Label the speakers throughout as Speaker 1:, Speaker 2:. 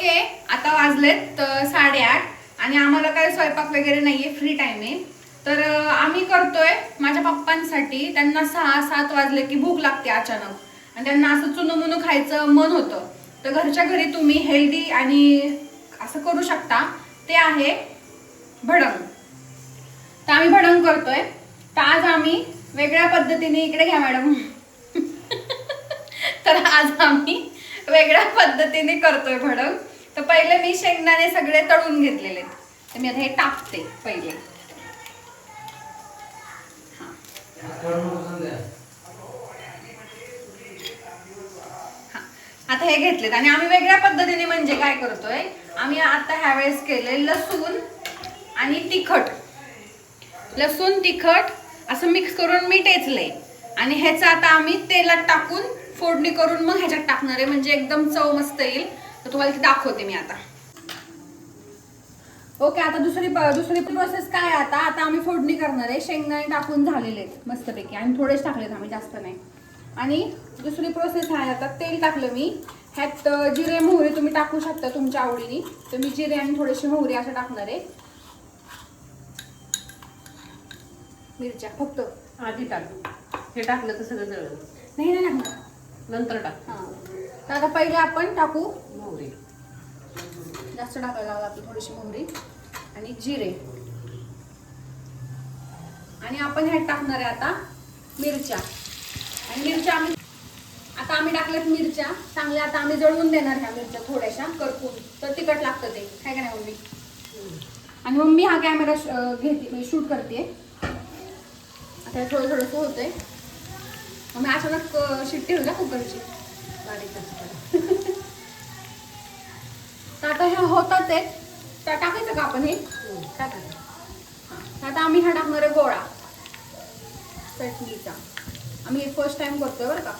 Speaker 1: Okay आता वाजलेत तर साडेआठ आणि आम्हाला काय स्वयंपाक वगैरे नाहीये फ्री टाईम आहे. तर आम्ही करतोय माझ्या पप्पांसाठी त्यांना सहा सात वाजले की भूक लागते अचानक. आणि त्यांना असं चुनमुनू खायचं मन होतं. तर घरच्या घरी तुम्ही हेल्दी आणि असं करू शकता. ते आहे भडंग. तर आम्ही भडंग करतोय. तर आज आम्ही वेगळ्या पद्धतीने इकडे घ्या मॅडम. तर आज आम्ही वेगळ्या पद्धतीने करतोय भडंग. तर पहिले मी शेंगदाणे सगळे तळून घेतलेले आहेत. तर मी आता हे टाकते पहिले. हा. आता हे घेतलेत. आणि आम्ही वेगळ्या पद्धतीने म्हणजे काय करतोय? आम्ही आता ह्यावेळेस केलंय लसूण आणि तिखट. लसूण तिखट असं मिक्स करून मी टेचले आणि ह्याचं आता आम्ही तेलात टाकून फोडणी करून मग ह्याच्यात टाकणार आहे. म्हणजे एकदम चव मस्त येईल. तर तुम्हाला ती दाखवते मी आता. ओके आता दुसरी दुसरी प्रोसेस काय आहे आता? आता आम्ही फोडणी करणार आहे. शेंगदाणे टाकून झालेले आहेत मस्तपैकी. आणि थोडेच टाकलेत आम्ही जास्त नाही. आणि दुसरी प्रोसेस आहे आता तेल टाकलं मी. ह्यात जिरे मोहरी तुम्ही टाकू शकता तुमच्या आवडीने. तर मी जिरे आणि थोडेसे मोहरी असं टाकणार आहे. मिरच्या फक्त.
Speaker 2: आधी टाक. हे टाकलं तर सगळं जळलं.
Speaker 1: नाही नाही टाकणार.
Speaker 2: नंतर टाक.
Speaker 1: हां. तर आता पहिले आपण टाकू
Speaker 2: मोहरी.
Speaker 1: जास्त टाकायला लागला आपली थोडीशी मोहरी आणि जिरे. आणि आपण ह्यात टाकणार आहे आता मिरच्या. आणि मिरच्या आम्ही आता आम्ही टाकल्यात मिरच्या. चांगल्या आता आम्ही जळवून देणार ह्या मिरच्या थोड्याशा करपून. तर तिखट लागतं ते. काय का नाही मम्मी? आणि मम्मी हा कॅमेरा घेते म्हणजे शूट करते. आता थोडं थोडंसं होतंय. मग अचानक शिट्टी होईल ना कुकरची?
Speaker 2: बारीकच करा.
Speaker 1: तर आता हे होतात ते. त्या टाकायचं का आपण हे?
Speaker 2: हम्म, टाकायचं.
Speaker 1: आता आम्ही हा टाकणार आहे गोळा. चटणीचा. आम्ही फर्स्ट टाइम करतोय बरं का.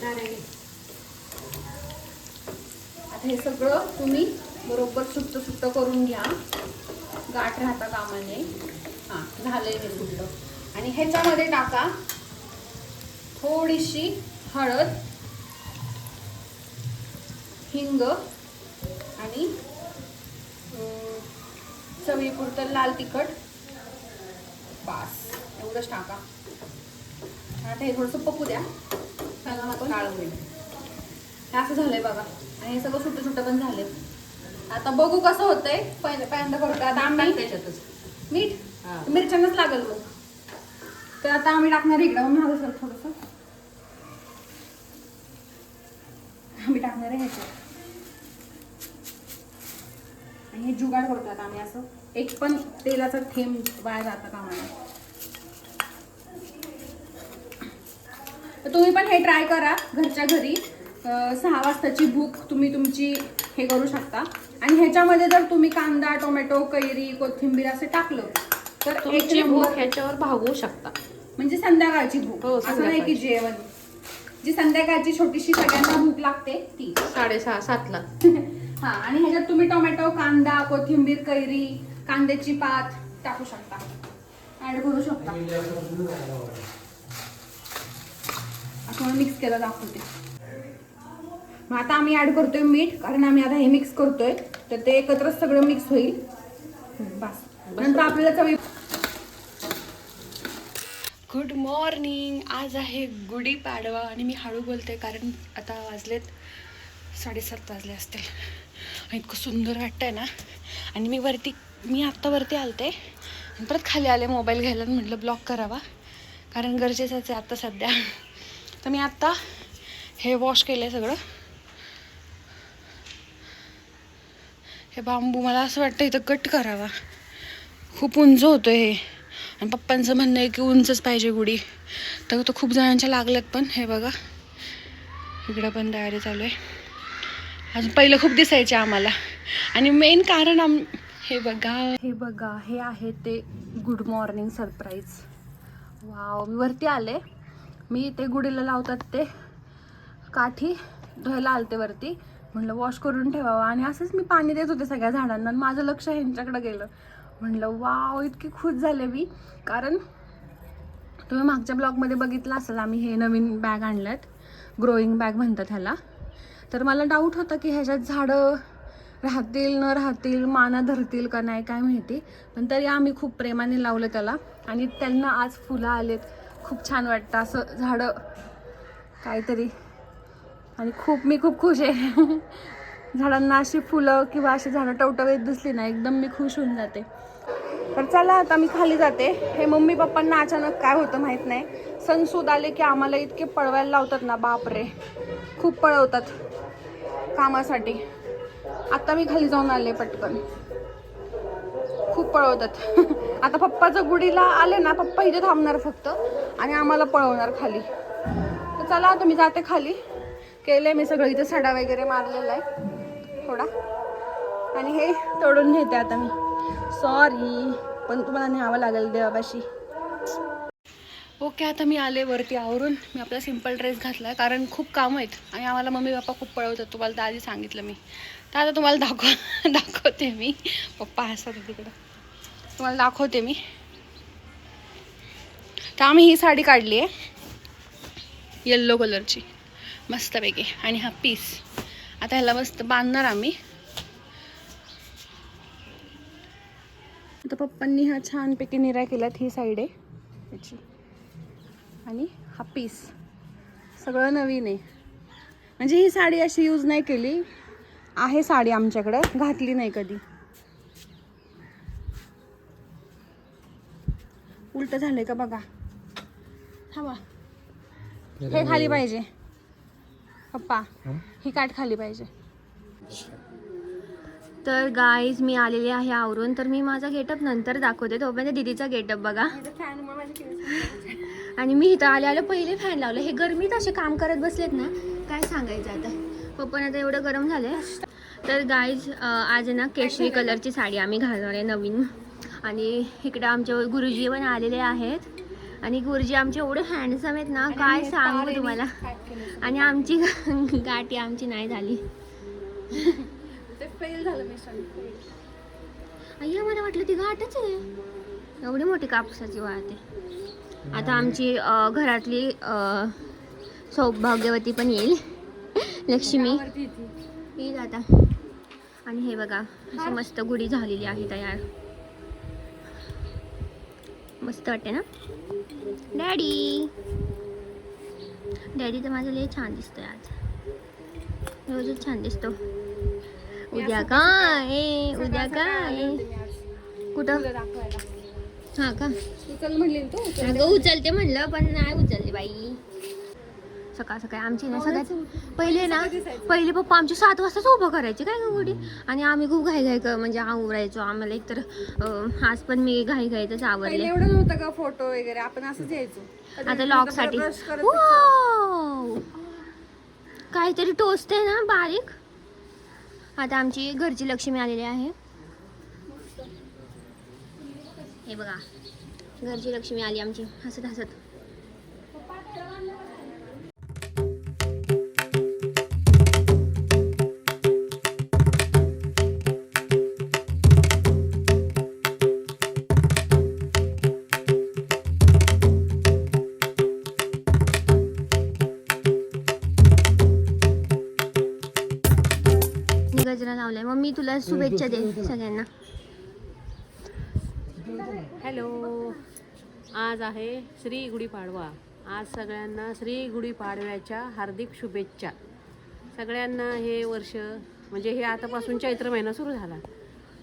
Speaker 2: झाऱ्याने.
Speaker 1: आता हे सगळं तुम्ही बरोबर सुट्ट सुट्ट करून घ्या. गाठ राहता कामाने. हां झालंय हे सुट्ट. आणि ह्याच्यामध्ये टाका थोडीशी हळद हिंग आणि चवीपुरतं लाल तिखट. बास एवढंच टाका. आता हे थोडंसं पकू द्या. आपण
Speaker 2: काळं होईल
Speaker 1: हे असं झालंय बघा. आणि हे सगळं सुट्ट सुट्ट पण झाले आता बघू कसं होतंय. पहिलं पहिल्यांदा करतो आता आम्ही
Speaker 2: त्याच्यातच
Speaker 1: मीठ. मिरच्यांनाच लागेल मग. तर आता आम्ही टाकणार इकडं. मग सर थोडंसं. आम्ही टाकणार आहे ह्याच्यात. आणि हे जुगाड करतो आता आम्ही असं. एक पण तेलाचा थेंब वाया जाता कामाला. तर तुम्ही पण हे ट्राय करा घरच्या घरी. सहा वाजताची भूक तुम्ही तुमची हे करू शकता. आणि ह्याच्यामध्ये जर तुम्ही कांदा टोमॅटो कैरी कोथिंबीर असं टाकलं तर
Speaker 2: तुमची भूक ह्याच्यावर भागवू शकता.
Speaker 1: म्हणजे संध्याकाळची भूक.
Speaker 2: हो,
Speaker 1: असं नाही की
Speaker 2: संध्याकाळची.
Speaker 1: जेवण. जी संध्याकाळची छोटीशी सगळ्यांना भूक लागते ती.
Speaker 2: साडेसहा सातला.
Speaker 1: हा आणि ह्याच्यात तुम्ही टोमॅटो कांदा कोथिंबीर कैरी कांद्याची पात टाकू शकता. ऍड करू शकता. असं मिक्स केलं दाखवते. मग आता आम्ही ऍड करतोय मीठ कारण आम्ही आता हे मिक्स करतोय. तर ते एकत्रच सगळं मिक्स होईल. बस. नंतर आपल्याला चवी
Speaker 3: गुड मॉर्निंग आज आहे गुढीपाडवा आणि मी हळू बोलते कारण आता वाजलेत साडेसात वाजले असतील. इतकं सुंदर वाटतंय ना. आणि मी वरती मी आत्ता वरती आलते. आणि परत खाली आले मोबाईल घ्यायला म्हटलं ब्लॉक करावा. कारण गरजेचंच आहे आत्ता सध्या. तर मी आत्ता हे वॉश केलं आहे सगळं. हे बांबू मला असं वाटतं इथं कट करावा. खूप उंच होतं हे. आणि पप्पांचं म्हणणं आहे की उंचच पाहिजे गुढी. तर तो खूप जणांच्या लागल्यात पण हे बघा. इकडं पण तयारी चालू आहे. अजून पहिलं खूप दिसायचे आम्हाला. आणि मेन कारण आम हे बघा. हे बघा हे आहे ते गुड मॉर्निंग सरप्राईज वाव मी वरती आले. मी ते गुढीला लावतात ते काठी धुवायला आलते वरती. म्हटलं वॉश करून ठेवावं. आणि असंच मी पाणी देत होते सगळ्या झाडांना. आणि माझं लक्ष ह्यांच्याकडे गेलं. म्हणलं वाव इतकी खुश झाले मी. कारण
Speaker 1: तुम्ही मागच्या ब्लॉगमध्ये बघितलं असेल आम्ही हे नवीन बॅग आणल्यात. ग्रोईंग बॅग म्हणतात ह्याला. तर मला डाऊट होता की ह्याच्यात झाडं राहतील न राहतील माना धरतील का नाही काय माहिती. पण तरी आम्ही खूप प्रेमाने लावलं त्याला. आणि त्यांना आज फुलं आलेत. खूप छान वाटतं असं झाडं. काहीतरी. आणि खूप मी खूप खुश आहे. झाडांना अशी फुलं किंवा अशी झाडं टवटवीत दिसली ना एकदम मी खुश होऊन जाते. तर चला आता मी खाली जाते. हे मम्मी पप्पांना अचानक काय होतं माहीत नाही. सणसूद आले की आम्हाला इतके पळवायला लावतात ना बापरे. खूप पळवतात कामासाठी. आता मी खाली जाऊन आले पटकन. खूप पळवतात. आता पप्पाचं गुडीला आले ना पप्पा इथे थांबणार फक्त आणि आम्हाला पळवणार खाली. तर चला आता मी जाते खाली. केलंय मी सगळं इथे सडा वगैरे मारलेला आहे. थोडा. आणि हे तोडून नेते आता मी. सॉरी पण तुम्हाला न्यावं लागेल देवापाशी. ओके आता मी आले वरती आवरून. मी आपला सिंपल ड्रेस घातला कारण खूप काम आहेत. आणि आम्हाला मम्मी पप्पा खूप पळवतात. तुम्हाला तर आधी सांगितलं मी. तर आता तुम्हाला दाखव दाखवते मी. पप्पा असतात तिकडं. तुम्हाला दाखवते मी. तर आम्ही ही साडी काढली आहे. येल्लो कलरची मस्तपैकी. आणि हा पीस आता ह्याला मस्त बांधणार आम्ही. आता पप्पांनी हा छानपैकी निरा केलात ही साईड आहे. याची. आणि हा पीस सगळं नवीन आहे. म्हणजे ही साडी अशी यूज नाही केली. आहे साडी आमच्याकडं. घातली नाही कधी. उलट झालंय का बघा. थांबा. हे खाली पाहिजे. पप्पा ही? काठ खाली पाहिजे.
Speaker 4: तर गाईज मी आलेले आहे आवरून. तर मी माझा गेटअप नंतर दाखवते. तोपर्यंत दीदीचा गेटअप बघा. आणि मी इथं आले आलं पहिले फॅन लावलं. हे गरमीत असे काम करत बसलेत ना काय सांगायचं आता? पप्पन आता एवढं गरम झालंय. तर गाईज आज ना केशरी कलरची साडी आम्ही घालणार आहे नवीन. आणि इकडे आमचे गुरुजी पण आलेले आहेत. आणि गुरुजी आमचे एवढे हँडसम आहेत ना काय सांगू तुम्हाला? आणि आमची गाठी आमची नाही झाली.
Speaker 1: ते फेल झालं मिशन
Speaker 4: अय्या मला वाटलं ती घाटच आहे. एवढी मोठी कापसाची वाहत आता आमची अ, घरातली अ, सौभाग्यवती पण येईल. लक्ष्मी. येईल आता. आणि हे बघा अशी मस्त गुढी झालेली आहे तयार. मस्त वाटते ना? डॅडी डॅडी तर माझं लय छान दिसतोय आज. रोजच छान दिसतो. उद्या काय? उद्या काय कुठं? हा का?
Speaker 1: चल म्हणली तू
Speaker 4: अगं उचलते म्हणलं पण नाही उचलली बाई. सकाळ सकाळी आमची ना सगळ्यात पहिले ना पहिले पप्पा आमची सात वाजताच उभं करायचे काय गुडी आणि आम्ही खूप घाई घाई म्हणजे आवरायचो आम्हाला एकतर आज पण मी घाई घाईतच आवरले
Speaker 1: एवढं नव्हतं का फोटो वगैरे? आपण असंच यायचो.
Speaker 4: आता लॉकसाठी! काहीतरी टोस्ट आहे ना बारीक? आता आमची घरची लक्ष्मी आलेली आहे. हे बघा घरची लक्ष्मी आली आमची हसत हसत लावलाय मग मी तुला शुभेच्छा दे सगळ्यांना.
Speaker 2: हॅलो. आज आहे श्री गुढीपाडवा. आज सगळ्यांना श्री गुढीपाडव्याच्या हार्दिक शुभेच्छा. सगळ्यांना हे वर्ष म्हणजे हे आतापासून चैत्र महिना सुरू झाला.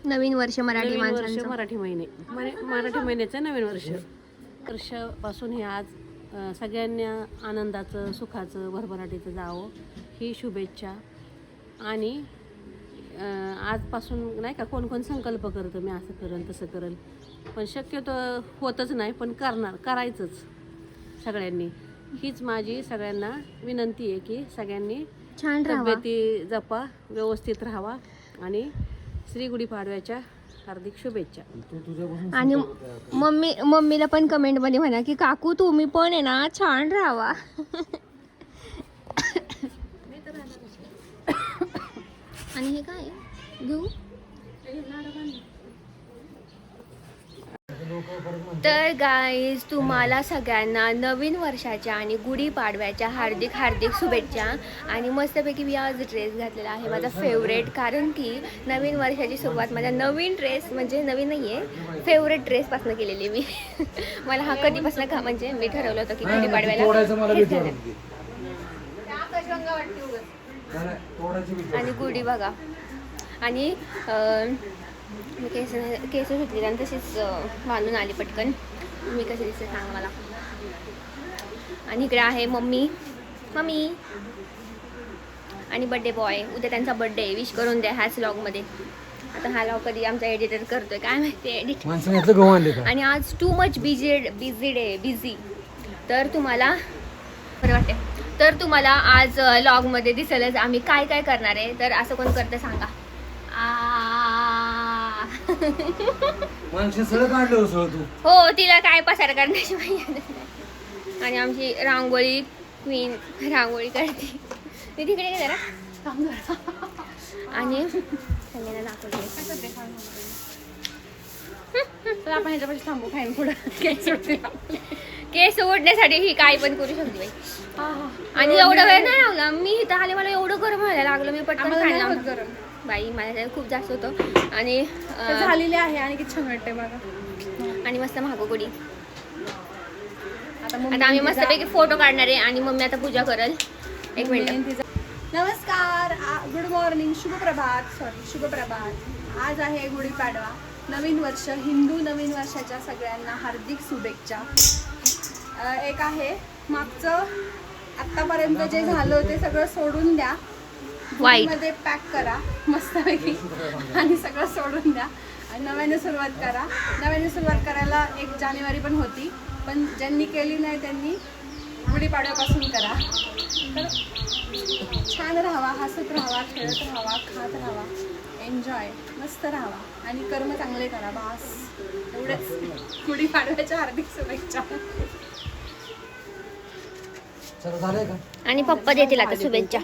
Speaker 4: नवीन वर्ष मराठी
Speaker 2: नवीन वर्ष
Speaker 4: माणसांचं.
Speaker 2: मराठी महिने. मरा- मराठी महिन्याचं नवीन वर्ष. वर्षापासून हे आज अ, सगळ्यांना आनंदाचं सुखाचं भरभराटीचं जावं ही शुभेच्छा. आणि आजपासून नाही का कोण कोण संकल्प करतं मी असं करेन तसं करेन पण शक्यतो होतच नाही पण करणार करायचंच सगळ्यांनी. हीच माझी सगळ्यांना विनंती आहे की सगळ्यांनी
Speaker 4: छान
Speaker 2: तब्येती जपा व्यवस्थित राहावा आणि श्री गुढीपाडव्याच्या हार्दिक शुभेच्छा.
Speaker 4: आणि मम्मी मम्मीला पण कमेंटमध्ये म्हणा की काकू तुम्ही पण आहे ना छान राहावा. आणि हे काय? घेऊ? तर गाईज तुम्हाला सगळ्यांना नवीन वर्षाच्या आणि गुढीपाडव्याच्या हार्दिक हार्दिक शुभेच्छा. आणि मस्तपैकी मी आज ड्रेस घातलेला आहे माझा फेवरेट कारण की नवीन वर्षाची सुरुवात माझ्या नवीन ड्रेस म्हणजे नवीन नाही आहे फेवरेट ड्रेसपासून केलेली मी. मला हा कधीपासून का म्हणजे मी ठरवलं होतं की गुढीपाडव्याला आणि गुढी बघा. आणि केस केस सुटली आणि तशीच बांधून आली पटकन. मी कशी दिसते सांग मला. आणि इकडे आहे मम्मी. मम्मी. आणि बड्डे बॉय उद्या त्यांचा बड्डे विश करून द्या ह्याच लॉगमध्ये आता हा लॉग कधी आमचा एडिटर करतोय. काय माहिती एडिट आणि आज too much busy busy day busy तर तुम्हाला बरं वाटते तर तुम्हाला आज लॉगमध्ये दिसेलच आम्ही काय काय करणार आहे. तर असं कोण करतं सांगा.
Speaker 5: तू.
Speaker 4: हो तिला काय पसार करण्याची माहिती नाही. आणि आमची रांगोळी क्वीन रांगोळी करते मी तिकडे काय जरा. आणि सगळ्यांना दाखवते.
Speaker 1: आपण ह्याच्यापाशी थांबू. खाईन पुढं. केस
Speaker 4: ओढण्यासाठी ही काय पण करू शकते बाई. आणि एवढा वेळ नाही लावला. मी इथं आले मला एवढं गरम व्हायला लागलं. मी पटकन
Speaker 1: होत
Speaker 4: लावलं.
Speaker 1: गरम.
Speaker 4: बाई माझ्या खूप जास्त होतं. आणि अं,
Speaker 1: झालेली आहे आणि किती छान वाटते बघा.
Speaker 4: आणि मस्त महागोगुडी
Speaker 1: आता
Speaker 4: आता आम्ही मस्तपैकी फोटो काढणार आहे आणि मम्मी आता पूजा करल. एक मिनिट.
Speaker 1: नमस्कार गुड मॉर्निंग शुभ प्रभात सॉरी शुभ प्रभात आज आहे गुढीपाडवा. नवीन वर्ष हिंदू नवीन वर्षाच्या सगळ्यांना हार्दिक शुभेच्छा. एक आहे. मागचं आत्तापर्यंत जे झालं ते सगळं सोडून द्या. मध्ये पॅक करा. मस्तपैकी. आणि सगळं सोडून द्या. आणि नव्याने सुरुवात करा. नव्याने सुरुवात करायला एक जानेवारी पण होती. पण ज्यांनी केली नाही त्यांनी गुढीपाडव्यापासून करा. तर छान राहावा हसत राहावा खेळत राहावा खात राहावा. एन्जॉय मस्त राहावा. आणि कर्म चांगले करा. बास. एवढेच. गुढीपाडव्याच्या हार्दिक शुभेच्छा.
Speaker 4: आणि पप्पा देतील आता शुभेच्छा.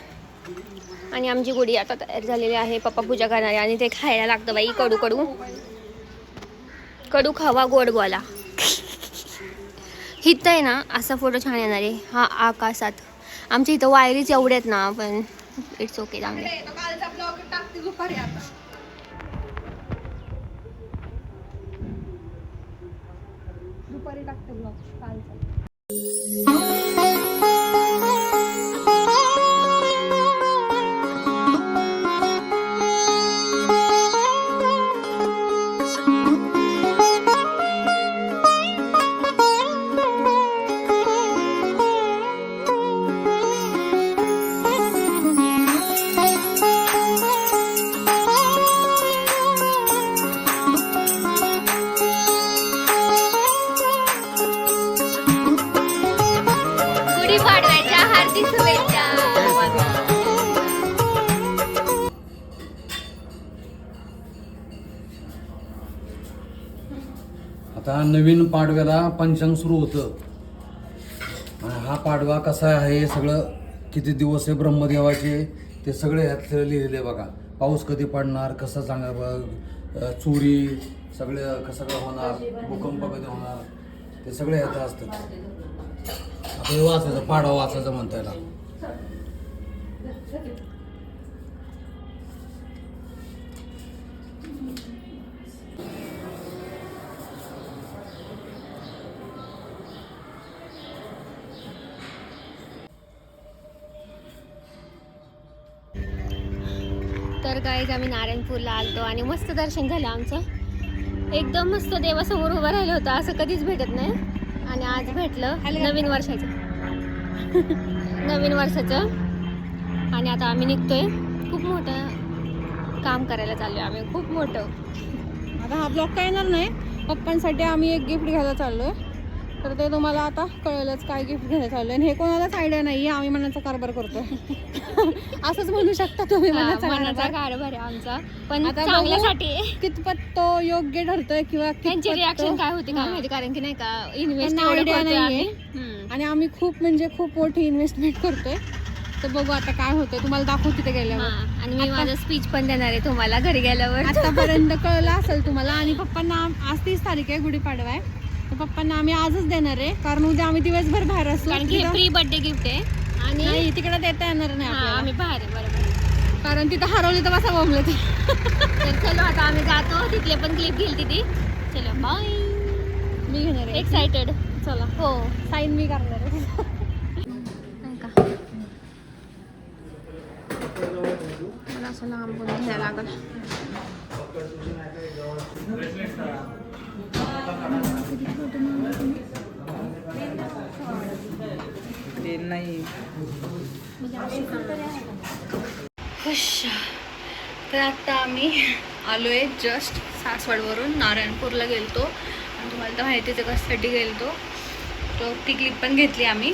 Speaker 4: आणि आमची गुढी आता तयार झालेली आहे. पप्पा पूजा करणार आणि ते खायला लागतं बाई कडू कडू. कडू खावा गोड बोला हिथं आहे ना असा फोटो छान येणार आहे. हा आकाशात. आमच्या इथं वायरीच एवढे आहेत ना पण इट्स ओके चांगले
Speaker 1: कालचा ब्लॉग टाकते दुपारी आता दुपारी टाकते ब्लॉग कालचा.
Speaker 5: पाडव्याला पंचांग सुरू होतं. हा पाडवा कसा आहे सगळं किती दिवस आहे ब्रह्मदेवाचे ते सगळे ह्यात लिहिलेले आहे बघा. पाऊस कधी पडणार कसं चांगलं बघ चोरी सगळं कसं काय होणार भूकंप कधी होणार ते सगळे ह्यात असतात. आपलं हे वाचायचं पाडवा वाचायचं म्हणता
Speaker 4: येईल गाईज आम्ही नारायणपूरला आलतो आणि मस्त दर्शन झालं आमचं. एकदम मस्त देवासमोर उभं राहिलं होतं असं कधीच भेटत नाही. आणि आज भेटलं नवीन वर्षाचं. नवीन वर्षाचं. आणि आता आम्ही निघतोय. खूप मोठं काम करायला चाललोय आम्ही खूप मोठं.
Speaker 1: आता हा ब्लॉग काय येणार नाही. पप्पांसाठी आम्ही एक गिफ्ट घ्यायला चाललोय. तर ते तुम्हाला आता कळेलच काय गिफ्ट घ्यायला चाललोय आणि हे कोणालाच आयडिया नाहीये आम्ही मनाचा कारभार करतोय. असंच म्हणू शकता तुम्ही मनाचा
Speaker 4: मनाचा
Speaker 1: कारभार
Speaker 4: आमचा. पण. चांगल्यासाठी.
Speaker 1: कितपत तो योग्य ठरतोय किंवा
Speaker 4: त्यांची रिॲक्शन काय होती काय. माहिती? कारण की नाही का इन्व्हेस्ट
Speaker 1: idea नाहीये. आणि आम्ही खूप म्हणजे खूप मोठी इन्व्हेस्टमेंट करतोय. तर बघू आता काय होतं तुम्हाला दाखवू तिथे गेल्यावर.
Speaker 4: आणि मी माझा स्पीच पण देणार आहे तुम्हाला घरी गेल्यावर.
Speaker 1: आतापर्यंत कळलं असेल तुम्हाला. आणि पप्पांना आज तीस तारीख आहे गुढीपाडवा आहे. पप्पांना आम्ही आजच देणार आहे. कारण उद्या आम्ही दिवसभर बाहेर असू.
Speaker 4: कारण की प्री बर्थडे गिफ्ट आहे. आणि
Speaker 1: तिकडे देता येणार नाही आपल्याला.
Speaker 4: आम्ही बाहेर आहे बरोबर
Speaker 1: कारण तिथं हरवली तर बसा बोंबलं ते.
Speaker 4: तर चलो आता आम्ही जातो. तिथले पण क्लिप घेईल तिथे चलो बाय
Speaker 1: मी घेणार आहे.
Speaker 4: एक्साइटेड
Speaker 1: चला.
Speaker 4: हो.
Speaker 1: साईन मी करणार आहे.
Speaker 4: मला असं लांबून घ्यायला लागल.
Speaker 1: म्हणजे तर आता आम्ही आलोय जस्ट सासवडवरून नारायणपूरला गेलतो. आणि तुम्हाला तर माहितीच आहे कशासाठी गेलतो. तो ती क्लिप पण घेतली आम्ही.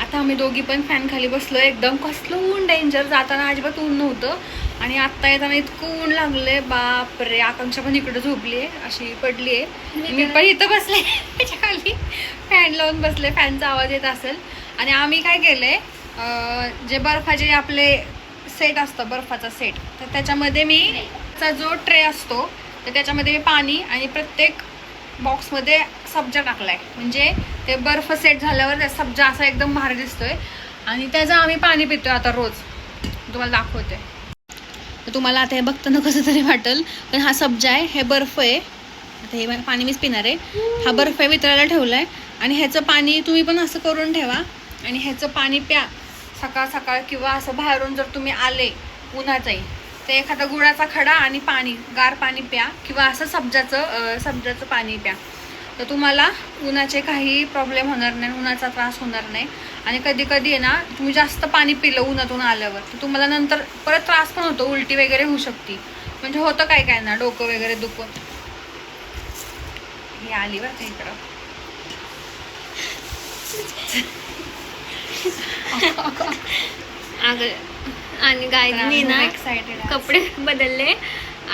Speaker 1: आता आम्ही दोघी पण फॅन खाली बसलो एकदम कसलं ऊन डेंजर जाताना अजिबात ऊन नव्हतं. आणि आत्ता येताना इतकं ऊन लागलंय बापरे आकांक्षा पण इकडे झोपली आहे अशी पडली आहे मी पण. इथं बसले त्याच्याखाली. फॅन लावून बसले फॅनचा आवाज येत असेल. आणि आम्ही काय केलंय जे बर्फाचे आपले सेट असतं बर्फाचा सेट तर त्याच्यामध्ये मी चा जो ट्रे असतो तर त्याच्यामध्ये मी पाणी आणि प्रत्येक बॉक्समध्ये सब्जा टाकलाय. म्हणजे ते बर्फ सेट झाल्यावर त्या सब्जा असा एकदम भारी दिसतोय. आणि त्याचं आम्ही पाणी पितोय आता रोज. तुम्हाला दाखवते. तर तुम्हाला आता हे बघताना कसं तरी वाटेल. पण हा सब्जा आहे हे बर्फ आहे. आता हे पाणी मीच पिणार आहे. हा बर्फ आहे वितळायला ठेवला आहे आणि ह्याचं पाणी तुम्ही पण असं करून ठेवा. आणि ह्याचं पाणी प्या. सकाळ सकाळ किंवा असं बाहेरून जर तुम्ही आले उन्हाचाही ते एखादा गुळाचा खडा आणि पाणी गार पाणी प्या किंवा असं सब्जाचं सब्जाचं पाणी प्या. तर तुम्हाला उन्हाचे काही प्रॉब्लेम होणार नाही उन्हाचा त्रास होणार नाही. आणि कधी कधी आहे ना तुम्ही जास्त पाणी पिलं उन्हातून आल्यावर तर तुम्हाला नंतर परत त्रास पण होतो उलटी वगैरे होऊ शकते. म्हणजे होतं काय काय ना डोकं वगैरे दुखून. ही आली इकडं.
Speaker 4: अगं आणि गायनी ना
Speaker 1: एक्साइटेड
Speaker 4: कपडे बदलले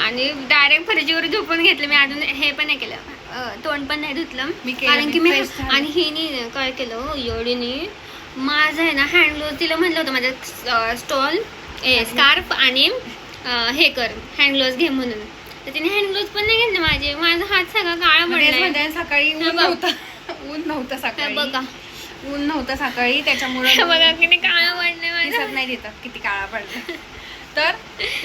Speaker 4: आणि डायरेक्ट फरशीवर झोपून घेतले. मी अजून हे पण नाही केलं. तोंड पण नाही धुतलं. कारण की मी. आणि हिनी काय केलं एवढीनी माझं आहे ना हँड ग्लोव्ह तिला म्हटलं होतं माझं स्टॉल ए स्कार्फ आणि हे कर हँड ग्लोव्ह घे म्हणून. तर तिने हँड ग्लोव्ह पण नाही घेतले माझे. माझा हात सगळा काळा
Speaker 1: म्हणजे सकाळी ऊन. नव्हतं. ऊन नव्हतं सकाळी.
Speaker 4: बघा.
Speaker 1: ऊन नव्हतं सकाळी त्याच्यामुळे
Speaker 4: बघा किती काळा पडलाय
Speaker 1: दिसत
Speaker 4: माझा
Speaker 1: नाही तिथं किती काळा पडला तर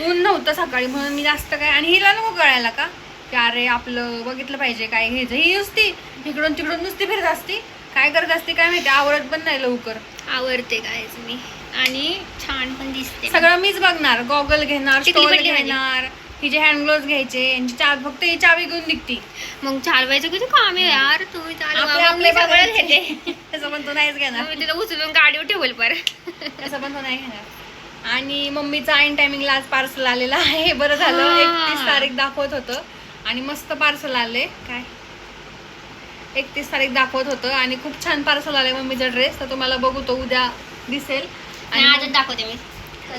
Speaker 1: ऊन नव्हतं सकाळी म्हणून मी जास्त काय आणि हिला नको कळायला का? की अरे आपलं बघितलं पाहिजे काय घ्यायचं ही नुसती इकडून तिकडून नुसती फिरत असती. काय करत असते काय माहिती? आवडत पण नाही लवकर.
Speaker 4: आवडते गायच मी. आणि छान पण दिसते.
Speaker 1: सगळं मीच बघणार. गॉगल घेणार. घेणार हिचे हँड ग्लोव्ह घ्यायचे यांची चावी फक्त ही चावी घेऊन निघती.
Speaker 4: मग चालवायचं किती काम आहे यार तुम्ही चालवा
Speaker 1: आपले
Speaker 4: मग मी
Speaker 1: आपले
Speaker 4: सगळं
Speaker 1: बघायचे.
Speaker 4: घेते.
Speaker 1: तसं पण तो नाहीच घेणार.
Speaker 4: मी तिला उचलून गाडीवर ठेवल पर.
Speaker 1: तसं पण तो नाही घेणार. आणि मम्मीचा ऐन टायमिंगला आज पार्सल आलेला आहे. बरं झालं.
Speaker 4: हा.
Speaker 1: एकतीस तारीख दाखवत होतं. आणि मस्त पार्सल आले. काय? एकतीस तारीख दाखवत होतं आणि खूप छान पार्सल आले मम्मीचा ड्रेस तर तुम्हाला बघू तो उद्या दिसेल.
Speaker 4: आणि आजच दाखवते मी.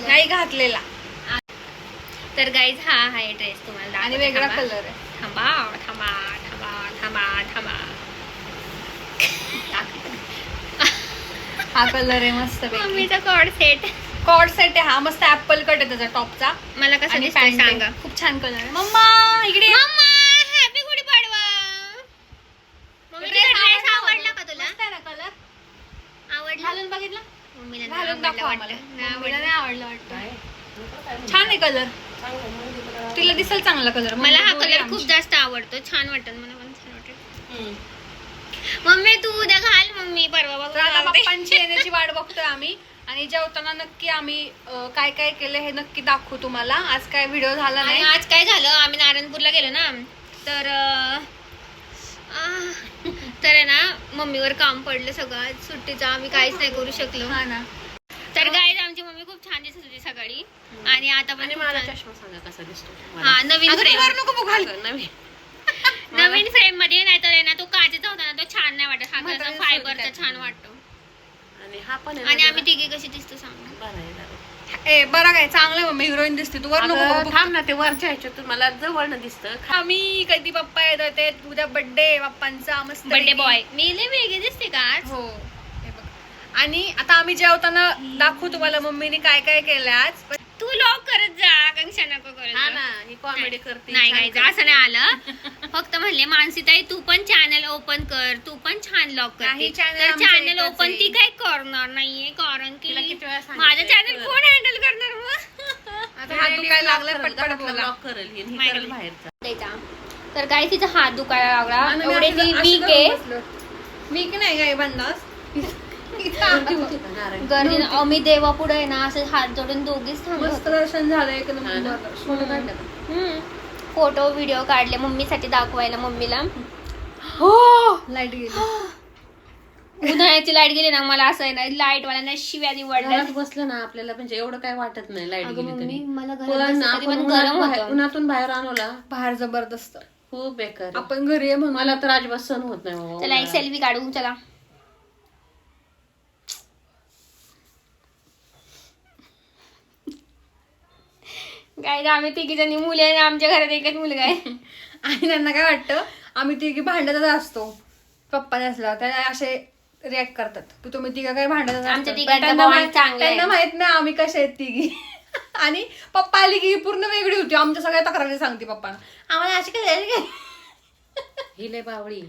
Speaker 1: नाही घातलेला.
Speaker 4: तर गाईज हा आहे ड्रेस तुम्हाला
Speaker 1: आणि. वेगळा. कलर आहे.
Speaker 4: थांबा थांबा थांबा थांबा थांबा.
Speaker 1: हा कलर आहे मस्त
Speaker 4: मम्मीचा कॉड सेट
Speaker 1: कॉड सेट आहे. हा मस्त ऍपल कट आहे त्याचा टॉपचा
Speaker 4: मला कसं सांगा.
Speaker 1: खूप छान कलर आहे. मम्मा इकडे.
Speaker 4: Mamma happy Gudhi Padwa mummy
Speaker 1: Dress
Speaker 4: dress
Speaker 1: आवडला
Speaker 4: आवडला का तुला
Speaker 1: मस्त आहे ना कलर
Speaker 4: आवडला
Speaker 1: घालून बघितला?
Speaker 4: मम्मीला नाही
Speaker 1: घालून
Speaker 4: आवडला
Speaker 1: दाखव
Speaker 4: वाटतं
Speaker 1: आम्हाला.
Speaker 4: नाही
Speaker 1: मम्मीला
Speaker 4: आवडला.
Speaker 1: नाही आवडलं. वाटतं छान आहे कलर तिला दिसेल चांगला कलर
Speaker 4: मला हा कलर खूप जास्त आवडतो. छान वाटत. मला पण छान वाटत. मम्मी तू उद्या घाल. मम्मी परवा
Speaker 1: तर आता
Speaker 4: बघू
Speaker 1: पप्पांची येण्याची वाट बघतोय आम्ही. आणि जेवताना नक्की आम्ही अं, काय काय केलं हे नक्की दाखवू तुम्हाला. आज काय व्हिडिओ झाला
Speaker 4: आणि
Speaker 1: नाही.
Speaker 4: आज काय झालं? आम्ही नारायणपूरला गेलो ना. तर अं, आह, तर आहे ना मम्मीवर काम पडलं सगळं. सुट्टीचं आम्ही काहीच नाही करू शकलो.
Speaker 1: हा ना.
Speaker 4: तर गाईज आमची मम्मी खूप छान दिसत होती सकाळी. आणि आता पण खूप छान-
Speaker 2: चष्मा सांगा कसा दिसतो
Speaker 4: हा नवीन
Speaker 1: अगं,
Speaker 4: फ्रेम
Speaker 1: वर नको बघाल
Speaker 2: नवीन.
Speaker 4: नवीन फ्रेममध्ये नाही तर आहे ना तो काचेचा होता ना तो छान नाही वाटत. हा
Speaker 1: म्हातारी
Speaker 4: फायबरचा छान वाटतो.
Speaker 2: आणि हा पण आहे
Speaker 4: आणि
Speaker 2: ना
Speaker 4: आम्ही तिघे कशी दिसतो सांग.
Speaker 2: बरं आहे.
Speaker 1: ए बरं काय चांगलं मम्मी हिरोईन दिसते तू. वर नको बघू.
Speaker 2: थांब ना ते वरच्या ह्याच्यातून मला जवळनं दिसतं.
Speaker 1: आम्ही कधी पप्पा येत होते उद्या बर्थडे पप्पांचा मस्त
Speaker 4: बर्थडे बॉय मी लय वेगळी दिसते का आज?
Speaker 1: हो आणि आता आम्ही जेवताना दाखवू तुम्हाला मम्मीने काय काय केलं आज. पण
Speaker 4: तू लॉक करत जा आकांक्षा नको करत
Speaker 2: हा
Speaker 4: जा.
Speaker 2: ना ही कॉमेडी करते
Speaker 4: नाही
Speaker 2: छान
Speaker 4: काय
Speaker 2: करते.
Speaker 4: असं नाही आलं. फक्त म्हणले मानसीताई तू पण चॅनल ओपन कर तू पण छान लॉक कर
Speaker 1: नाही, channel
Speaker 4: तर
Speaker 1: आमचं
Speaker 4: चॅनल
Speaker 1: एकच
Speaker 4: ओपन
Speaker 1: आहे.
Speaker 4: ती काय करणार नाहीये कारण की
Speaker 2: तिला किती वेळा
Speaker 4: माझं चॅनल
Speaker 2: कर.
Speaker 4: कोण हँडल करणार मग
Speaker 1: आता हात दुखायला लागलाय
Speaker 2: Lock करेल,
Speaker 1: पटपट
Speaker 2: घरातलं
Speaker 1: बोला.
Speaker 2: lock करेल ही, ही
Speaker 4: नाही
Speaker 2: करेल
Speaker 4: करेल.
Speaker 2: बाहेरचा.
Speaker 4: द्यायचा तर काय तिचा हात दुखायला लागला. एवढे ती वीक आहे.
Speaker 1: वीक नाही काय बंदास?
Speaker 4: गर्दीनं अमी देवा पुढे आहे ना असं हात जोडून दोघीच थांबलो
Speaker 1: मस्त दर्शन झालं एक
Speaker 2: हा ना?
Speaker 1: नंबर
Speaker 2: फोटो
Speaker 4: व्हिडिओ काढले मम्मीसाठी दाखवायला मम्मीला.
Speaker 1: लाइट गेली.
Speaker 4: उन्हाळ्याची लाइट गेली ना मला असं आहे ना लाइट वाल्यांना शिव्या निवडल्या
Speaker 2: घरात बसलं ना आपल्याला म्हणजे एवढं काय वाटत नाही लाइट
Speaker 4: अगं
Speaker 2: गेली
Speaker 4: मम्मी
Speaker 2: तरी.
Speaker 4: मला घरात
Speaker 2: पण
Speaker 4: बसलं तरी
Speaker 2: आपण
Speaker 4: पण
Speaker 2: उन्हात
Speaker 4: गरम होतं.
Speaker 2: उन्हातून बाहेर आणवला
Speaker 1: बाहेर जबरदस्त.
Speaker 2: खूप बेकार. आहे.
Speaker 1: आपण घरी आहे म्हणून.
Speaker 2: मला तर अजिबात सण होत नाही बाबा
Speaker 4: चला एक
Speaker 2: उन्हाळा.
Speaker 4: सेल्फी काढू चला. काय आम्ही तिघी जणी मुली आहे आणि आमच्या घरात एकच मुलगा आहे.
Speaker 1: आणि त्यांना काय वाटतं? आम्ही तिघी भांडतच असतो. पप्पा नसला त्या असे रिॲक्ट करतात. की तुम्ही तिघं काय
Speaker 4: आमच्या. तिघांचा
Speaker 1: पण त्यांना
Speaker 4: bond
Speaker 1: माहित-
Speaker 4: चांगला आहे.
Speaker 1: त्यांना माहीत नाही आम्ही कशा आहेत तिघी. आणि पप्पा आली की पूर्ण वेगळी होती. आमच्या सगळ्या तक्रारी सांगते पप्पांना आम्हाला अशी काय झाली काय?
Speaker 2: ही लय बावळी.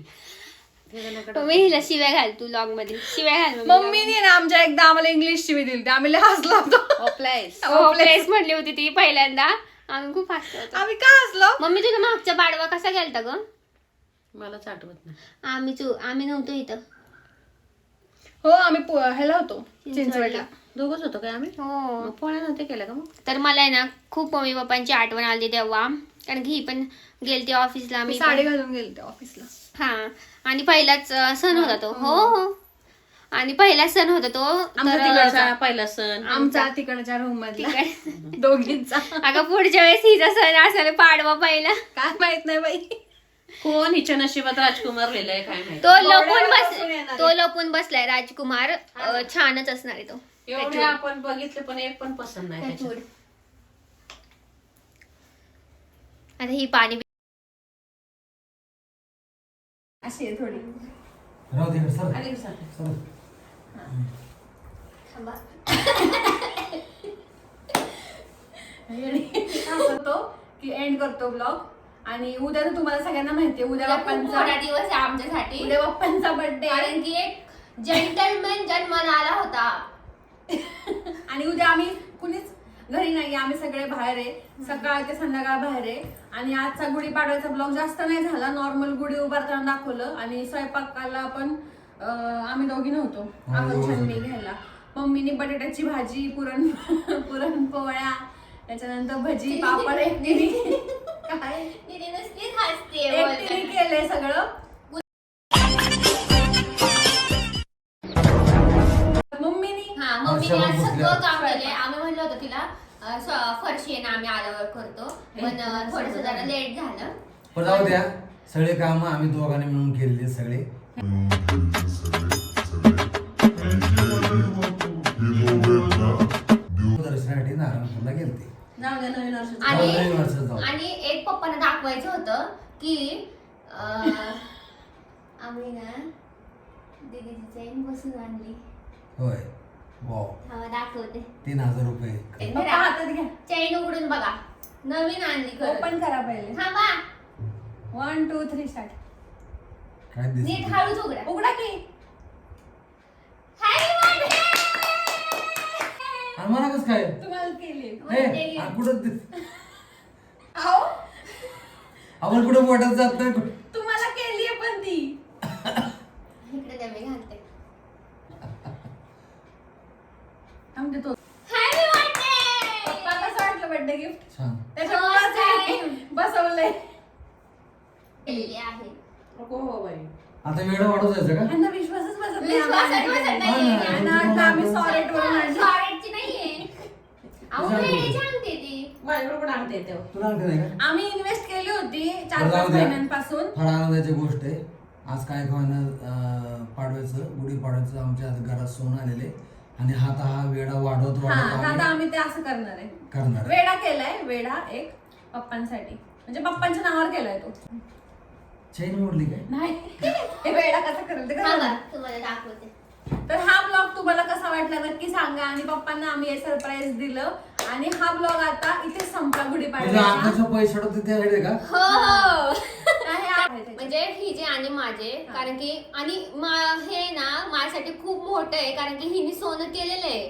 Speaker 4: तुम्ही हिला शिव्या घाल तू लॉगमध्ये. शिव्या घाल मम्मीला.
Speaker 1: मम्मीने ना आमच्या एकदा आम्हाला इंग्लिश शिवी दिली होती. आम्ही लय हसलो होतो.
Speaker 2: ऑफलाईस
Speaker 4: हो प्लेस म्हणली होती ती पहिल्यांदा. आम्ही खूप हसलो होतो.
Speaker 1: आम्ही का हसलो?
Speaker 4: मम्मी तुझा मागचा पाडवा कसा गेलता ग?
Speaker 2: मलाच आठवत नाही.
Speaker 4: आम्ही चु- आम्ही नव्हतो इथं.
Speaker 1: हो आम्ही पु- ह्याला होतो चिंचवडला.
Speaker 2: दोघच होतो काय आम्ही?
Speaker 4: हो.
Speaker 2: मग पोळ्या नव्हते केल्या का मग?
Speaker 4: तर मला आहे ना खूप मम्मी पप्पांची आठवण आली तेव्हा. कारण की ही पण गेलती ऑफिसला
Speaker 1: मी
Speaker 4: मी
Speaker 1: साडी घालून गेले ऑफिसला.
Speaker 4: हा. आणि पहिलाच अं, सण होता तो. हो हो आणि पहिलाच सण होता तो.
Speaker 1: आमचा
Speaker 4: तर
Speaker 2: तिकडचा पहिला सण.
Speaker 1: आमचा तिकडच्या रूम मधला दोघींचा.
Speaker 4: अगं पुढच्या वेळेस हिचा सण असेल पाडवा पहिला.
Speaker 1: काय माहीत नाही बाई.
Speaker 2: कोण हिच्या नशिबात राजकुमार लिहिलंय काय माहिती?
Speaker 4: तो लपून बस तो लपून बसलाय राजकुमार अं, छानच असणार आहे तो.
Speaker 2: एवढे आपण बघितले पण एक पण पसंत नाही त्याच्यात.
Speaker 4: आता ही पाणी
Speaker 1: अशी आहे थोडी.
Speaker 5: राहू दे सर.
Speaker 2: आली का साखर?
Speaker 5: सर.
Speaker 1: होतो की एंड करतो ब्लॉग आणि उद्या तर तुम्हाला सगळ्यांना माहितीये उद्या
Speaker 4: खूप
Speaker 1: बाप्पांचा
Speaker 4: मोठा दिवस आहे आमच्यासाठी.
Speaker 1: उद्या बाप्पांचा बर्थडे
Speaker 4: कारण की एक जेंटलमॅन जन्माला आला होता.
Speaker 1: आणि उद्या आम्ही कुणीच घरी नाही आम्ही सगळे बाहेर आहे. सकाळ ते संध्याकाळ बाहेर आहे. आणि आजचा गुढीपाडव्याचा ब्लॉग जास्त नाही झाला नॉर्मल गुढी उभारताना दाखवलं. आणि स्वयंपाकाला पण अं, आम्ही दोघी नव्हतो. आणि मी घ्यायला मम्मीने बटाट्याची भाजी पुरण पुरणपोळ्या त्याच्यानंतर भजी पापड एकटीने काय
Speaker 4: तिने नुसतीच हसते
Speaker 1: एकटीने केलंय सगळं. मम्मीनी?
Speaker 4: हा मम्मीने
Speaker 5: सर्व
Speaker 4: आज
Speaker 5: गोष्टी
Speaker 4: सगळं
Speaker 5: आहेत.
Speaker 4: काम केलंय. आम्ही म्हणलं होतं तिला अं, स्व- फरशी आहे ना आम्ही आल्यावर करतो. पण थोडस जरा लेट झालं.
Speaker 5: पण जाऊ द्या सगळे काम आम्ही दोघांनी मिळून केलेले सगळे. दर्शनासाठी नारायणपूरला गेलते.
Speaker 1: द्या नवीन
Speaker 4: आणि
Speaker 5: नवीन वर्षात जाऊ.
Speaker 4: आणि एक पप्पांना दाखवायचं होतं की अं, आम्ही ना दीदीची चैन बसून आणली.
Speaker 5: होय. वाव
Speaker 4: हा दाखवते.
Speaker 5: तीन हजार रुपये
Speaker 1: पप्पा हातात घ्या.
Speaker 4: चैन उघडून बघा. नवीन आणली.
Speaker 1: ओपन करा पहिले.
Speaker 4: थांबा.
Speaker 1: वन टू थ्री स्टार्ट
Speaker 5: काय
Speaker 4: नीट
Speaker 5: दिसत
Speaker 4: हळूच उघडा.
Speaker 1: उघडा की
Speaker 4: Happy birthday!
Speaker 5: आणि मला कसं काय?
Speaker 1: तुम्हाला केली.
Speaker 5: हे, कुठं आपण कुठं जात नाही? कुठं-
Speaker 1: तुम्हाला केली पण ती.
Speaker 4: इकडे द्या, मी घालते.
Speaker 1: आमच्या तो.
Speaker 4: Happy birthday!
Speaker 1: पप्पा कसं वाटलं बर्थडे गिफ्ट
Speaker 5: छान
Speaker 1: त्याच्यामुळे बसवलंय.
Speaker 4: केलेली आहे.
Speaker 2: नको हो बाई.
Speaker 5: आता वेळ वाढत जायचं का?
Speaker 1: विश्वासच बसत नाही.
Speaker 4: विश्वासात बसत.
Speaker 5: हा
Speaker 1: वाटलं आम्ही सॉरेट वरून आणलं.
Speaker 4: सॉरेटची नाहीये अहो
Speaker 5: तुझ्या
Speaker 4: वेळेची
Speaker 5: घरी.
Speaker 4: आणते ती
Speaker 2: माझ्याकडे पण आणते येते
Speaker 5: तुला आणखी नाही का?
Speaker 1: आम्ही इन्व्हेस्ट केली होती चार
Speaker 5: बरं,
Speaker 1: पाच
Speaker 5: द्या.
Speaker 1: महिन्यांपासून.
Speaker 5: फार आनंदाची गोष्ट आहे. आज काय खाणं पाडव्याचं गुढी पाडव्याचं आमच्या घरात सोन आलेले. आणि हा आता हा वेळा वाढवत
Speaker 1: हा
Speaker 5: वाढवत
Speaker 1: आता
Speaker 5: आम्ही
Speaker 1: आम्ही ते असं करणार आहे.
Speaker 5: करणार आहे.
Speaker 1: वेडा केलाय वेडा एक पप्पांसाठी. म्हणजे पप्पांच्या नावावर केलाय तो.
Speaker 5: चैन मोडली काय?
Speaker 1: नाही. हे वेडा कसा करेल ते.
Speaker 4: बघ, तुम्हाला दाखवते.
Speaker 1: तर हा ब्लॉग तुम्हाला वाटला नक्की सांगा आणि पप्पांना आम्ही हे सरप्राईज दिलं. आणि हा ब्लॉग आता इथे संपला
Speaker 5: म्हणजे
Speaker 1: गुढीपाडव्याचा
Speaker 5: आकाशचा पैसे का?
Speaker 4: हो हो. म्हणजे हिजे आणि माझे कारण की आणि हे ना माझ्यासाठी खूप मोठं आहे कारण की हिने सोनं केलेलं आहे.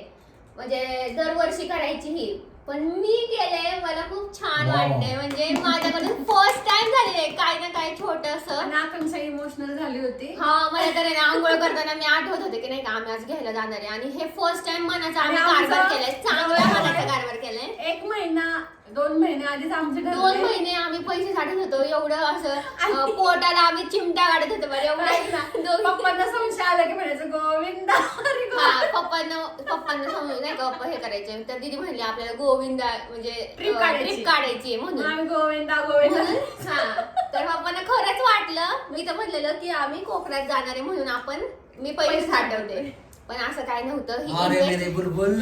Speaker 4: म्हणजे दरवर्षी करायची ही. पण मी केले मला खूप छान
Speaker 5: Wow.
Speaker 4: वाटतंय म्हणजे माझ्याकडून फर्स्ट टाइम झालेलं आहे काय ना काय छोटस.
Speaker 1: आकांक्षा इमोशनल झाली होती.
Speaker 4: हा मला तर आहे ना आंघोळ करताना मी आठवत होते की नाही का आम्ही आज घ्यायला जाणार आहे. आणि हे फर्स्ट टाइम मनाचा आम्ही
Speaker 1: आमचं-
Speaker 4: कारभार केलाय. चांगला मनाचा कारभार केलाय.
Speaker 1: एक महिना दोन महिने आधीच आमचे
Speaker 4: दोन महिने आम्ही पैसे साठवत होतो. एवढं असं अं, पोटाला आम्ही चिमटा काढत होतो. बरं एवढं दोन-
Speaker 1: आला की म्हणायचं गोविंदा हरी गोविंदा.
Speaker 4: हा पप्पांना पप्पांना समजून नाही का पप्पा हे करायचे. तर दीदी म्हणली आपल्याला गोविंदा म्हणजे
Speaker 1: Trip काढायची.
Speaker 4: ट्रिप काढायची. आहे म्हणून.
Speaker 1: आम्ही गोविंदा गोविंदा.
Speaker 4: म्हणून हा. तर पप्पांना खरंच वाटलं. मी तर म्हणलेलं की आम्ही कोकणात जाणार आहे म्हणून आपण मी पैसे साठवते. पण असं काय नव्हतं.
Speaker 5: अरे
Speaker 4: ही
Speaker 5: बुलबुल.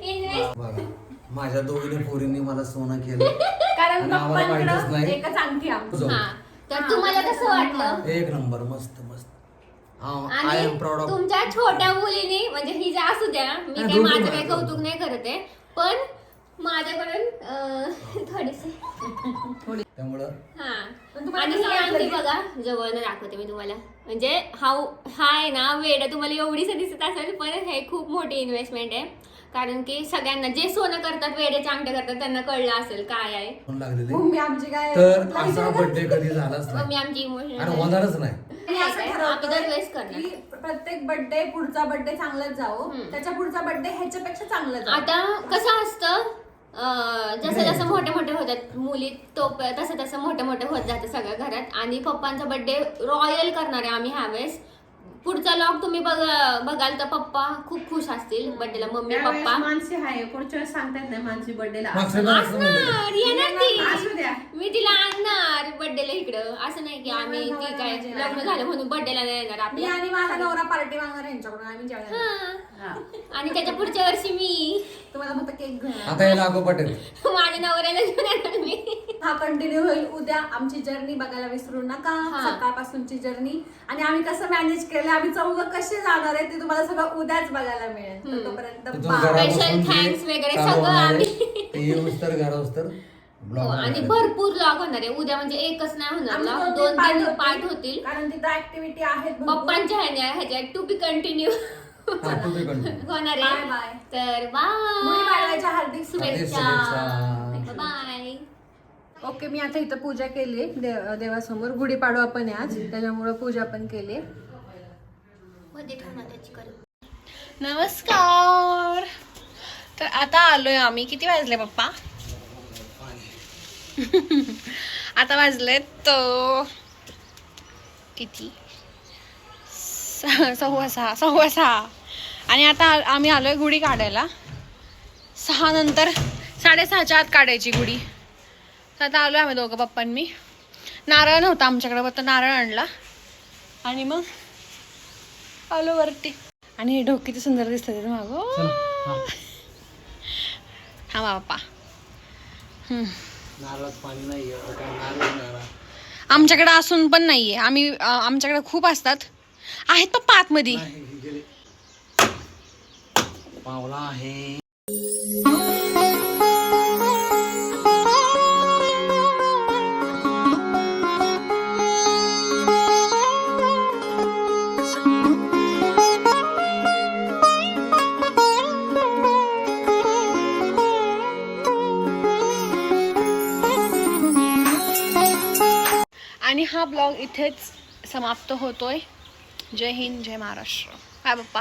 Speaker 4: इन्व्हेस्ट
Speaker 5: बघा. माझ्या दोघीने पोरींनी मला सोनं केलं.
Speaker 1: कारण
Speaker 5: आणि आम्हाला माहितच
Speaker 1: पप्पांकडं
Speaker 5: नाही.
Speaker 1: एकच अंगठी आमची.
Speaker 5: जाऊ.
Speaker 4: हा. तर तुम्हाला कसं वाटलं?
Speaker 5: एक नंबर मस्त मस्त. आय
Speaker 4: आणि
Speaker 5: एम प्राऊड ऑफ
Speaker 4: तुमच्या छोट्या मुलीने म्हणजे ही जे असू द्या मी
Speaker 5: नाही,
Speaker 4: काही माझं काही कौतुक. नाही करत आहे पण माझ्याकडून थोडीशी.
Speaker 5: त्यामुळं
Speaker 4: हा. आणि ही अंगठी बघा जवळ दाखवते मी तुम्हाला. म्हणजे हा हा आहे ना वेड तुम्हाला एवढीच दिसत असेल पण हे खूप मोठी इन्व्हेस्टमेंट आहे. कारण की सगळ्यांना जे सोनं करतात वेड्याचे अंगठे करतात त्यांना कळलं असेल काय आहे.
Speaker 5: फोन लागलेले.
Speaker 1: मम्मी आमची काय
Speaker 5: तर असा बर्थडे कधी झालाच
Speaker 4: मग मी
Speaker 5: नाही
Speaker 4: आमची
Speaker 5: आणि
Speaker 4: इमोशनल
Speaker 5: होणारच नाही.
Speaker 1: आणि असं
Speaker 4: आम्ही
Speaker 1: ठरवतो
Speaker 4: दरवेळेस करणार.
Speaker 1: की प्रत्येक बर्थडे पुढचा बर्थडे चांगलाच जावो.
Speaker 4: हम्म.
Speaker 1: त्याच्या पुढचा बर्थडे ह्याच्यापेक्षा चांगला जावो.
Speaker 4: आता कसं असतं अं, जसं जसं मोठे मोठे होतात मुली तो तसं तसं मोठे मोठे होत जातं सगळ्या घरात. आणि पप्पांचा बर्थडे रॉयल करणार आहे आम्ही ह्यावेळेस. पुढचा लॉग तुम्ही बघ बघाल तर पप्पा खूप खुश असतील बर्थडेला मम्मी
Speaker 2: त्यावेळेस
Speaker 4: पप्पा.
Speaker 2: मानसी आहे पुढच्या वेळेस सांगता येत नाही मानसी बर्थडेला
Speaker 5: मागच्या.
Speaker 4: असणार येणार
Speaker 2: असू
Speaker 4: ती.
Speaker 2: द्या.
Speaker 4: मी तिला आणणार बर्थडेला इकडं. असं नाही की आम्ही ती काय लग्न झालं म्हणून बर्थडेला नाही येणार
Speaker 1: मी
Speaker 4: आपल्या
Speaker 1: आणि माझा नवरा पार्टी मागणार यांच्याकडून. आम्ही
Speaker 4: हा.
Speaker 2: हा.
Speaker 4: आणि त्याच्या पुढच्या वर्षी मी.
Speaker 1: तुम्हाला फक्त केक घेणार.
Speaker 5: आता हे लागो पटेल.
Speaker 4: माझ्या नवऱ्याला घेऊन येणार मी.
Speaker 1: हा कंटिन्यू होईल. उद्या आमची जर्नी बघायला विसरू नका.
Speaker 4: हा.
Speaker 1: सकाळपासूनची जर्नी आणि आम्ही कसं मॅनेज केलं आम्ही चौघं कसे जाणार आहे ते तुम्हाला सगळं उद्याच बघायला मिळेल. तर तोपर्यंत
Speaker 5: तिथून
Speaker 1: bye.
Speaker 5: घरापासून
Speaker 4: Special
Speaker 5: जे
Speaker 4: thanks वगैरे
Speaker 5: चालू
Speaker 4: सगळं
Speaker 5: होणार आहे,
Speaker 4: आम्ही-
Speaker 5: ते येऊस तर घराऊस तर
Speaker 4: हो,
Speaker 5: ब्लॉग
Speaker 4: आणि भरपूर लॉग होणार आहे. उद्या म्हणजे एकच नाही होणार
Speaker 1: आमचे
Speaker 4: दोन तीन पार्ट
Speaker 1: होतील. कारण तिथं ऍक्टिव्हिटी आहेत भरपूर.
Speaker 4: पप्पांच्या ह्याच्यात टू बी कंटिन्यू होणार
Speaker 1: Bye
Speaker 4: आहे
Speaker 1: bye.
Speaker 4: तर बाय
Speaker 1: हार्दिक
Speaker 4: शुभेच्छा.
Speaker 5: शुभेच्छा.
Speaker 4: बाय
Speaker 1: ओके मी आता इथं पूजा केली. देव देवासमोर गुढीपाडवा पण आहे आज. त्याच्यामुळे पूजा पण केली.
Speaker 3: नमस्कार. तर आता आलोय आम्ही. किती वाजले पप्पा? आता वाजले तो किती? स- सव्वा सहा सव्वा सहा. आणि आता आम्ही आलोय गुढी काढायला. सहा नंतर साडेसहाच्या आत काढायची गुढी. तर आता आलोय आम्ही दोघं पप्पांनी मी. नारळ नव्हता आमच्याकडे फक्त नारळ आणला. आणि मग आलो वरती. आणि हे ढोक किती सुंदर दिसतात मागो. हा. बाप्पा.
Speaker 5: नारळ नारळ?
Speaker 3: आमच्याकडे असून पण नाहीये. आम्ही आमच्याकडे खूप असतात. आहेत पप्पा आतमध्ये.
Speaker 5: पावला आहे.
Speaker 3: आणि हा ब्लॉग इथेच समाप्त होतोय. जय हिंद जय महाराष्ट्र. काय पप्पा.